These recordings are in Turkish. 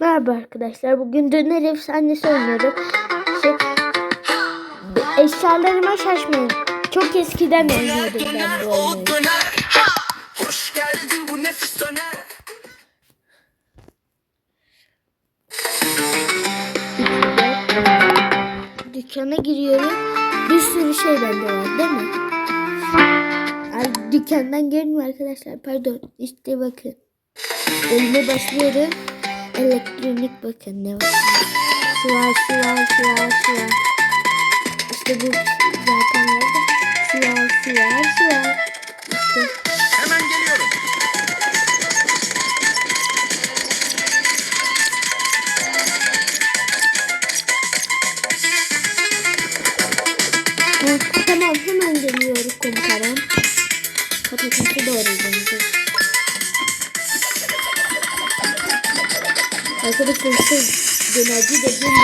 Merhaba arkadaşlar. Bugün döner efsanesi oynuyoruz. Şey, eşyalarıma şaşmayın. Çok eskiden oynuyordum ben bu oyunu. döner Ha! Hoş geldin bu nefis döner Dükkana giriyorum. Bir sürü şey bende var değil mi? Ay, dükkandan görünmüyor arkadaşlar. Pardon. İşte bakın. Elime başlıyorum. Elektronik bakın ne var. Şu var, şu var, şu var, şu var. İşte bu zaten vardı. Şu var, şu var, şu var. İşte Arkadaşlar işte dönerci dediğim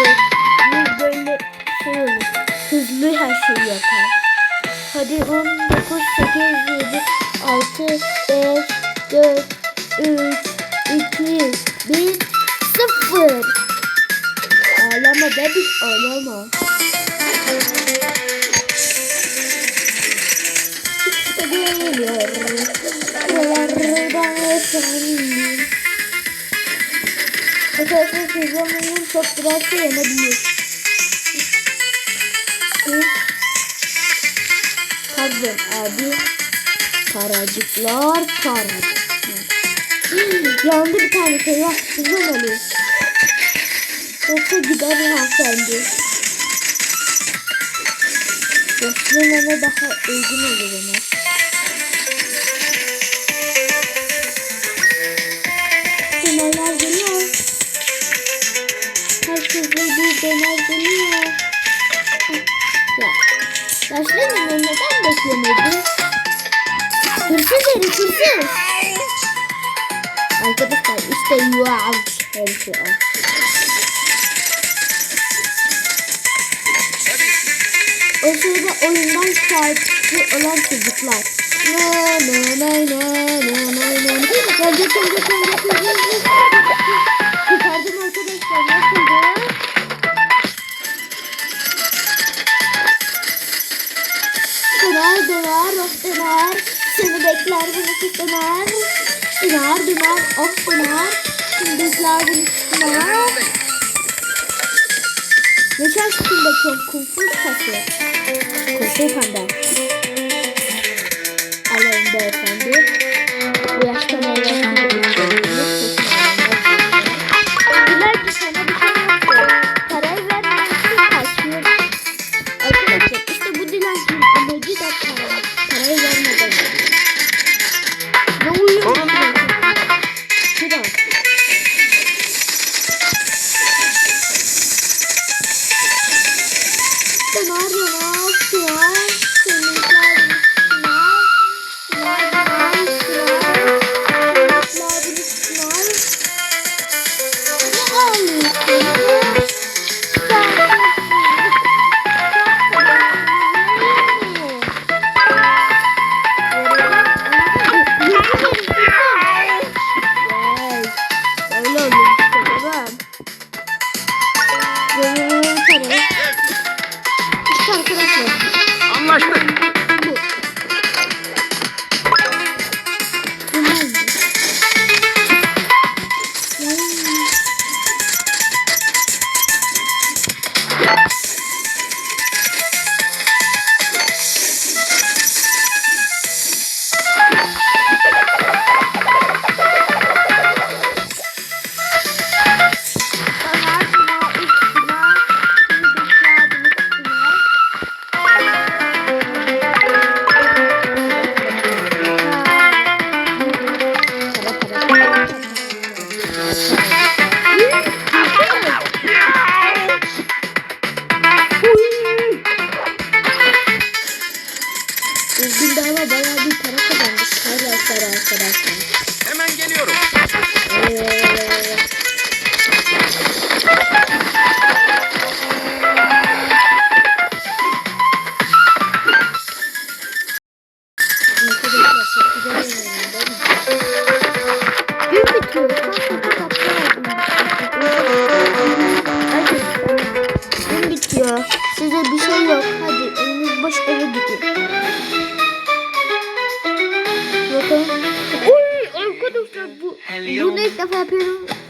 böyle, böyle şey olur. Hızlı her şeyi yapar. Hadi 19, 8, 7, 6, 5, 4, 3, 2, 1, 0. Ağlama bebiş ağlama. İşte geliyor. Buralardan efendim. Arkadaşlar sizlemeyin çok biraz şey yanabilir. Pardon abi. Paracıklar paracıklar. Yandı bir tane ya. Sizden alıyor. Yoksa gider hanımefendi. Yaşlı daha uygun olur ona. Yaşlı nene neden beklemedi? Hırsız herif hırsız. Arkadaşlar işte yuvav herifi o. O sırada oyundan şikayetçi olan çocuklar. Ne ne ne ne ne ne ne Gelecek gelecek gelecek gelecek. Döner of döner. Seni bekler bu nefis döner. Döner döner of döner. Şimdi bekler bu nefis döner. Yaşar üstünde çok kumsuz taşı. Kumsuz panda. Alayım beyefendi.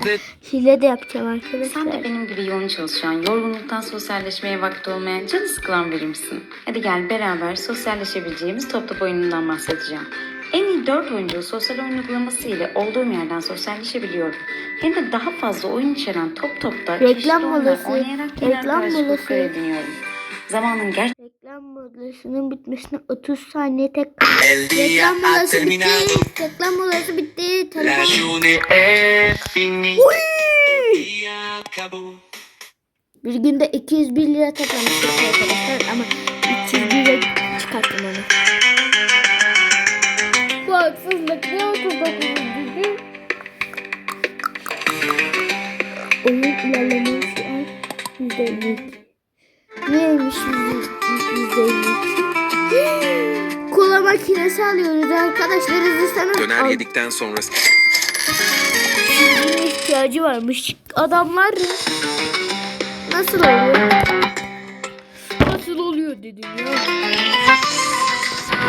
The Hile de yapacağım Sen de arkadaşlar. benim gibi yoğun çalışan, yorgunluktan sosyalleşmeye vakti olmayan, canı sıkılan biri misin? Hadi gel beraber sosyalleşebileceğimiz top top oyunundan bahsedeceğim. En iyi 4 oyuncu sosyal oyun uygulaması ile olduğum yerden sosyalleşebiliyorum. Hem de daha fazla oyun içeren top topta Reklam çeşitli oyunlar molası, oynayarak yeni reklam arkadaşlıklar ediniyorum. Zamanın gerçekten Reklam molasının bitmesine 30 saniye tek Reklam molası bitti. Reklam molası bitti. Telefon. acabó. Bir günde 201 lira toplamıştık arkadaşlar ama 301 lira çıkarttım onu. Arkadaşlar hızlısınız. Döner yedikten sonra Şimdi ihtiyacı varmış. Adamlar nasıl oluyor? Nasıl oluyor dedim ya.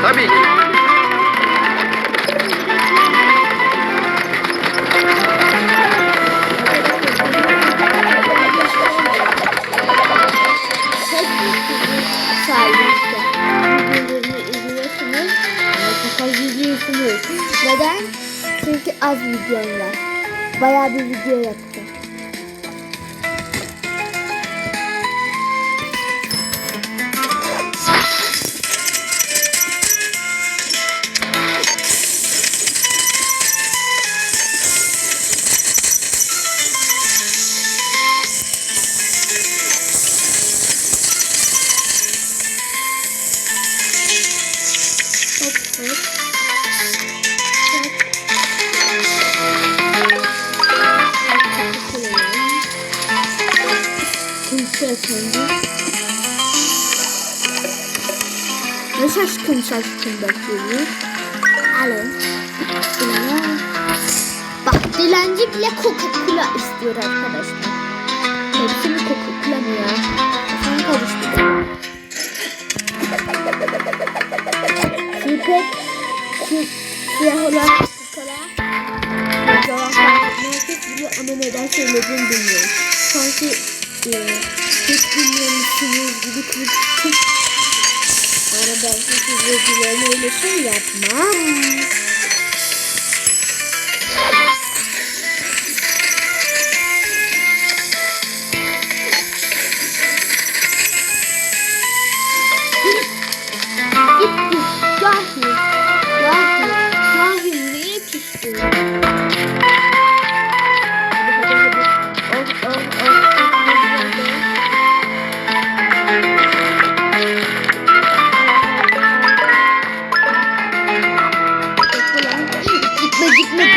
Tabii. Sayesinde videolarını izliyorsunuz. Neden? Çünkü az videom var. Bayağı bir video yapacağım. Ne şaşkın şaşkın bakıyor. Alın. Bak dilenci bile Coca-Cola istiyor arkadaşlar. Hepsi mi Coca-Cola mı ya? Kafam karıştı. Şu siyah olan Coca-Cola. Herkes biliyor ama neden söylediğimi bilmiyorum. Sanki e, hiç bilmiyormuşsunuz gibi kırık Ama ben hiç izleyicilerine öyle şey yapmam.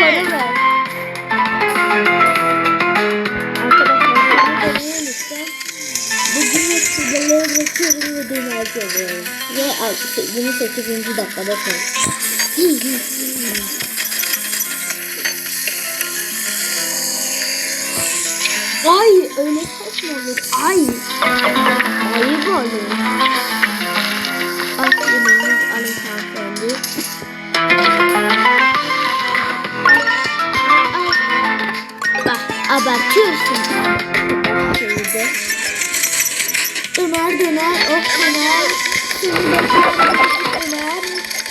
Para ver. Arkadaşlar. Bugün yetkilileri bırakıyorum ve dönerci alıyorum. Ve al- 28. dakikada son. Ay öyle saçma. Ay. Abartıyorsun. Şeyde. Döner döner of döner. Seni bekler döner.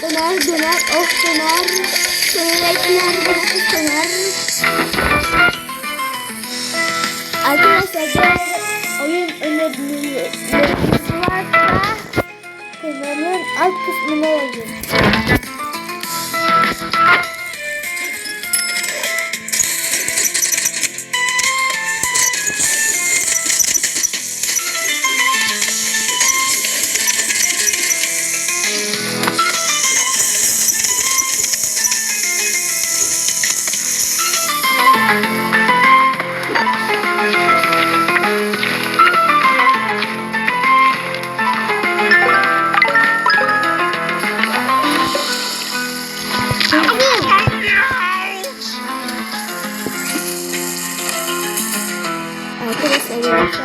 Döner döner of döner. Seni bekler döner. Arkadaşlar oyun önerileriniz varsa kanalın alt kısmına yazın. Arkadaşlar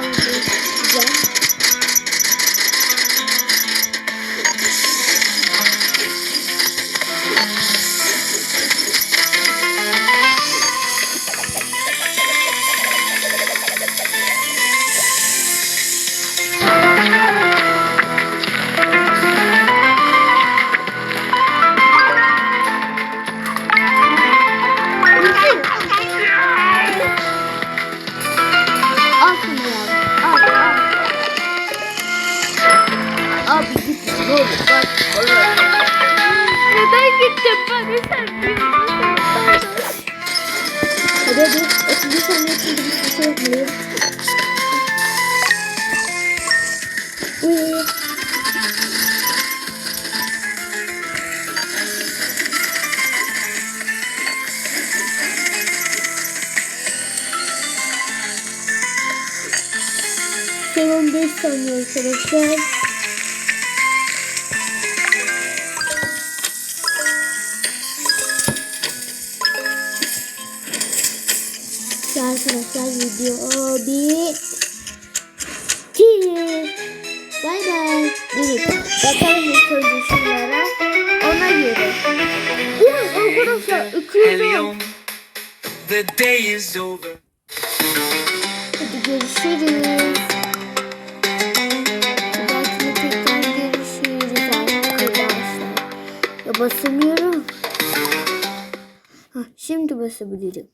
bana sen diyorsun. Hadi hadi. 30 saniye içinde bir şey. Uy. Son 15 saniye arkadaşlar. Arkadaşlar. 210. Helium. The day is over. Hadi görüşürüz. Belki tekrar görüşürüz arkadaşlar. Ya basamıyorum. Şimdi basabilirim.